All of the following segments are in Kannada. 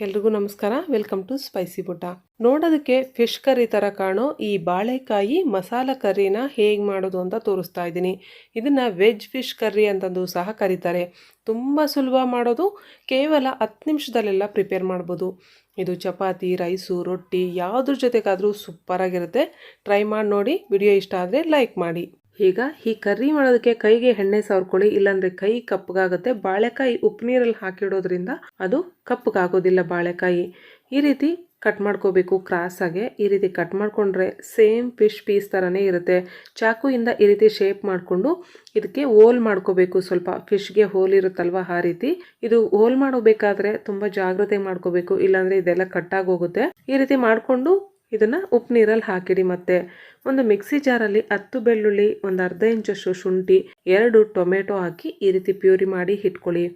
ಎಲ್ರಿಗೂ ನಮಸ್ಕಾರ. ವೆಲ್ಕಮ್ ಟು ಸ್ಪೈಸಿ ಪುಟ ನೋಡೋದಕ್ಕೆ ಫಿಶ್ ಕರಿ ಥರ ಕಾಣೋ ಈ ಬಾಳೆಕಾಯಿ ಮಸಾಲ ಕರ್ರಿನ ಹೇಗೆ ಮಾಡೋದು ಅಂತ ತೋರಿಸ್ತಾ ಇದ್ದೀನಿ. ಇದನ್ನು ವೆಜ್ ಫಿಶ್ ಕರ್ರಿ ಅಂತಂದು ಸಹ ಕರೀತಾರೆ. ತುಂಬ ಸುಲಭ ಮಾಡೋದು. ಕೇವಲ ಹತ್ತು ನಿಮಿಷದಲ್ಲೆಲ್ಲ ಪ್ರಿಪೇರ್ ಮಾಡ್ಬೋದು. ಇದು ಚಪಾತಿ ರೈಸು ರೊಟ್ಟಿ, ಯಾವುದ್ರ ಜೊತೆಗಾದರೂ ಸೂಪರಾಗಿರುತ್ತೆ ಟ್ರೈ ಮಾಡಿ ನೋಡಿ. ವಿಡಿಯೋ ಇಷ್ಟ ಆದರೆ ಲೈಕ್ ಮಾಡಿ. ಈಗ ಈ ಕರ್ರಿ ಮಾಡೋದಕ್ಕೆ ಕೈಗೆ ಎಣ್ಣೆ ಸವರ್ಕೊಳ್ಳಿ ಇಲ್ಲಾಂದ್ರೆ ಕೈ ಕಪ್ಪಗಾಗುತ್ತೆ. ಬಾಳೆಕಾಯಿ ಉಪ್ಪು ನೀರಲ್ಲಿ ಹಾಕಿಡೋದ್ರಿಂದ ಅದು ಕಪ್ಪಗಾಗೋದಿಲ್ಲ ಬಾಳೆಕಾಯಿ. ಈ ರೀತಿ ಕಟ್ ಮಾಡ್ಕೋಬೇಕು ಕ್ರಾಸಾಗೆ ಈ ರೀತಿ ಕಟ್ ಮಾಡಿಕೊಂಡ್ರೆ ಸೇಮ್ ಫಿಶ್ ಪೀಸ್ ಥರನೇ ಇರುತ್ತೆ. ಚಾಕುಯಿಂದ ಈ ರೀತಿ ಶೇಪ್ ಮಾಡಿಕೊಂಡು ಇದಕ್ಕೆ ಹೋಲ್ ಮಾಡ್ಕೋಬೇಕು. ಸ್ವಲ್ಪ ಫಿಶ್ಗೆ ಹೋಲ್ ಇರುತ್ತಲ್ವ ಆ ರೀತಿ. ಇದು ಹೋಲ್ ಮಾಡಬೇಕಾದ್ರೆ ತುಂಬ ಜಾಗ್ರತೆ ಮಾಡ್ಕೋಬೇಕು. ಇಲ್ಲಾಂದರೆ ಇದೆಲ್ಲ ಕಟ್ಟಾಗೋಗುತ್ತೆ ಈ ರೀತಿ ಮಾಡಿಕೊಂಡು ಇದನ್ನು ಉಪ್ಪು ನೀರಲ್ಲಿ ಹಾಕಿಡಿ ಮತ್ತೆ ಒಂದು ಮಿಕ್ಸಿ ಜಾರಲ್ಲಿ ಹತ್ತು ಬೆಳ್ಳುಳ್ಳಿ, ಒಂದು ಅರ್ಧ ಇಂಚಷ್ಟು ಶುಂಠಿ, ಎರಡು ಟೊಮೆಟೊ ಹಾಕಿ ಈ ರೀತಿ ಪ್ಯೂರಿ ಮಾಡಿ ಇಟ್ಕೊಳ್ಳಿ.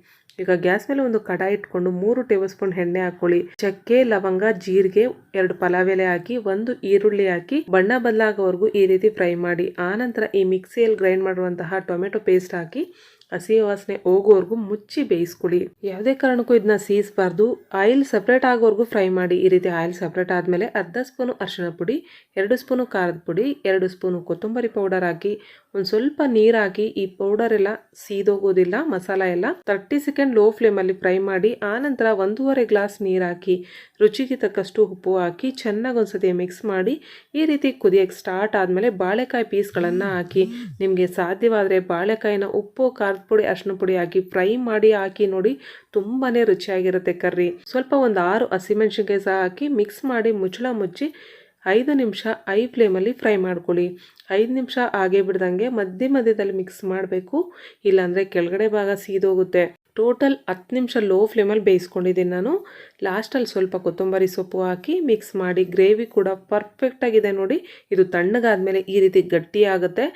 ಈಗ ಗ್ಯಾಸ್ ಮೇಲೆ ಒಂದು ಕಡಾಯಿ ಇಟ್ಕೊಂಡು ಮೂರು ಟೇಬಲ್ ಸ್ಪೂನ್ ಎಣ್ಣೆ ಹಾಕೊಳ್ಳಿ. ಚಕ್ಕೆ, ಲವಂಗ, ಜೀರಿಗೆ, ಎರಡು ಪಲಾವ್ ಎಲೆ ಹಾಕಿ, ಒಂದು ಈರುಳ್ಳಿ ಹಾಕಿ ಬಣ್ಣ ಬದಲಾಗೋವರೆಗೂ ಈ ರೀತಿ ಫ್ರೈ ಮಾಡಿ. ಆನಂತರ ಈ ಮಿಕ್ಸಿಯಲ್ಲಿ ಗ್ರೈಂಡ್ ಮಾಡುವಂತಹ ಟೊಮೆಟೊ ಪೇಸ್ಟ್ ಹಾಕಿ ಹಸಿ ವಾಸನೆ ಹೋಗೋವರೆಗೂ ಮುಚ್ಚಿ ಬೇಯಿಸ್ಕೊಳ್ಳಿ. ಯಾವುದೇ ಕಾರಣಕ್ಕೂ ಇದನ್ನ ಸೀಸ್ಬಾರ್ದು. ಆಯಿಲ್ ಸಪ್ರೇಟ್ ಆಗೋವರೆಗೂ ಫ್ರೈ ಮಾಡಿ, ಈ ರೀತಿ ಆಯಿಲ್ ಸಪ್ರೇಟ್ ಆದಮೇಲೆ ಅರ್ಧ ಸ್ಪೂನು ಅರಿಶಿಣ ಪುಡಿ, ಎರಡು ಸ್ಪೂನು ಖಾರದ ಪುಡಿ, ಎರಡು ಸ್ಪೂನು ಕೊತ್ತಂಬರಿ ಪೌಡರ್ ಹಾಕಿ ಒಂದು ಸ್ವಲ್ಪ ನೀರು ಹಾಕಿ ಈ ಪೌಡರ್ ಎಲ್ಲ ಸೀದೋಗೋದಿಲ್ಲ, ಮಸಾಲ ಎಲ್ಲ. ತರ್ಟಿ ಸೆಕೆಂಡ್ ಲೋ ಫ್ಲೇಮಲ್ಲಿ ಫ್ರೈ ಮಾಡಿ, ಆನಂತರ ಒಂದೂವರೆ ಗ್ಲಾಸ್ ನೀರು ಹಾಕಿ ರುಚಿಗೆ ತಕ್ಕಷ್ಟು ಉಪ್ಪು ಹಾಕಿ, ಚೆನ್ನಾಗಿ ಒಂದ್ಸತಿ ಮಿಕ್ಸ್ ಮಾಡಿ, ಈ ರೀತಿ ಕುದಿಯೋಕ್ಕೆ ಸ್ಟಾರ್ಟ್ ಆದಮೇಲೆ ಬಾಳೆಕಾಯಿ ಪೀಸ್ಗಳನ್ನು ಹಾಕಿ, ನಿಮಗೆ ಸಾಧ್ಯವಾದರೆ ಬಾಳೆಕಾಯಿನ ಉಪ್ಪು, ಖಾರದ ಪುಡಿ, ಅರ್ಶಿನ ಪುಡಿ ಹಾಕಿ ಫ್ರೈ ಮಾಡಿ ಹಾಕಿ ನೋಡಿ ತುಂಬಾ ರುಚಿಯಾಗಿರುತ್ತೆ ಕರ್ರಿ. ಸ್ವಲ್ಪ ಒಂದು ಆರು ಹಸಿಮೆಣ್ಸಿನ್ಕಾಯಿ ಸಹ ಹಾಕಿ ಮಿಕ್ಸ್ ಮಾಡಿ ಮುಚ್ಚಳ ಮುಚ್ಚಿ ಐದು ನಿಮಿಷ ಐ ಫ್ಲೇಮಲ್ಲಿ ಫ್ರೈ ಮಾಡ್ಕೊಳ್ಳಿ. ಐದು ನಿಮಿಷ ಆಗೇ ಬಿಡ್ದಂಗೆ ಮಧ್ಯ ಮಧ್ಯದಲ್ಲಿ ಮಿಕ್ಸ್ ಮಾಡಬೇಕು. ಇಲ್ಲಾಂದರೆ ಕೆಳಗಡೆ ಭಾಗ ಸೀದೋಗುತ್ತೆ. ಟೋಟಲ್ ಹತ್ತು ನಿಮಿಷ ಲೋ ಫ್ಲೇಮಲ್ಲಿ ಬೇಯಿಸ್ಕೊಂಡಿದ್ದೀನಿ ನಾನು. ಲಾಸ್ಟಲ್ಲಿ ಸ್ವಲ್ಪ ಕೊತ್ತಂಬರಿ ಸೊಪ್ಪು ಹಾಕಿ ಮಿಕ್ಸ್ ಮಾಡಿ ಗ್ರೇವಿ ಕೂಡ ಪರ್ಫೆಕ್ಟಾಗಿದೆ ನೋಡಿ. ಇದು ತಣ್ಣಗಾದ್ಮೇಲೆ ಈ ರೀತಿ ಗಟ್ಟಿಯಾಗುತ್ತೆ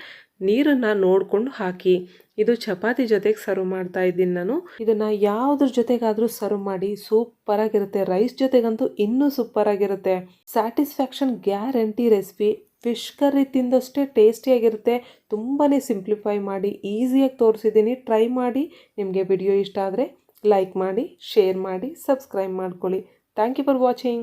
ನೀರನ್ನು ನೋಡಿಕೊಂಡು ಹಾಕಿ. ಇದು ಚಪಾತಿ ಜೊತೆಗೆ ಸರ್ವ್ ಮಾಡ್ತಾ ಇದ್ದೀನಿ ನಾನು. ಇದನ್ನು ಯಾವುದ್ರ ಜೊತೆಗಾದರೂ ಸರ್ವ್ ಮಾಡಿ ಸೂಪರ್ ಆಗಿರುತ್ತೆ. ರೈಸ್ ಜೊತೆಗಂತೂ ಇನ್ನೂ ಸೂಪರ್ ಆಗಿರುತ್ತೆ. Satisfaction guarantee recipe fish curry ತಿಂದಷ್ಟೇ ಟೇಸ್ಟಿಯಾಗಿರುತ್ತೆ ತುಂಬಾ ಸಿಂಪ್ಲಿಫೈ ಮಾಡಿ ಈಸಿಯಾಗಿ ತೋರಿಸಿದ್ದೀನಿ. ಟ್ರೈ ಮಾಡಿ. ನಿಮಗೆ ವಿಡಿಯೋ ಇಷ್ಟ ಆದರೆ ಲೈಕ್ ಮಾಡಿ ಶೇರ್ ಮಾಡಿ ಸಬ್ಸ್ಕ್ರೈಬ್ ಮಾಡ್ಕೊಳ್ಳಿ. Thank you for watching